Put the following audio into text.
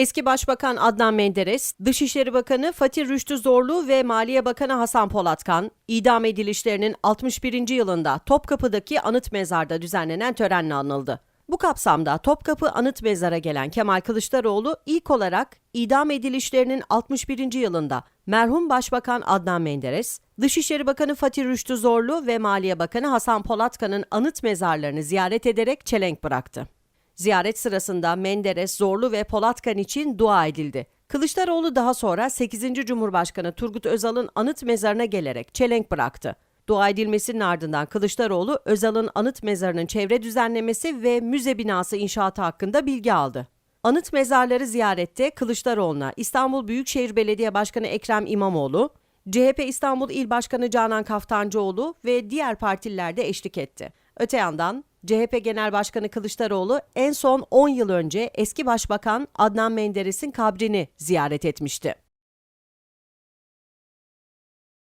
Eski Başbakan Adnan Menderes, Dışişleri Bakanı Fatih Rüştü Zorlu ve Maliye Bakanı Hasan Polatkan, idam edilişlerinin 61. yılında Topkapı'daki anıt mezarda düzenlenen törenle anıldı. Bu kapsamda Topkapı Anıt Mezar'a gelen Kemal Kılıçdaroğlu ilk olarak idam edilişlerinin 61. yılında merhum Başbakan Adnan Menderes, Dışişleri Bakanı Fatih Rüştü Zorlu ve Maliye Bakanı Hasan Polatkan'ın anıt mezarlarını ziyaret ederek çelenk bıraktı. Ziyaret sırasında Menderes, Zorlu ve Polatkan için dua edildi. Kılıçdaroğlu daha sonra 8. Cumhurbaşkanı Turgut Özal'ın anıt mezarına gelerek çelenk bıraktı. Dua edilmesinin ardından Kılıçdaroğlu, Özal'ın anıt mezarının çevre düzenlemesi ve müze binası inşaatı hakkında bilgi aldı. Anıt mezarları ziyarette Kılıçdaroğlu'na İstanbul Büyükşehir Belediye Başkanı Ekrem İmamoğlu, CHP İstanbul İl Başkanı Canan Kaftancıoğlu ve diğer partililer de eşlik etti. Öte yandan CHP Genel Başkanı Kılıçdaroğlu en son 10 yıl önce eski Başbakan Adnan Menderes'in kabrini ziyaret etmişti.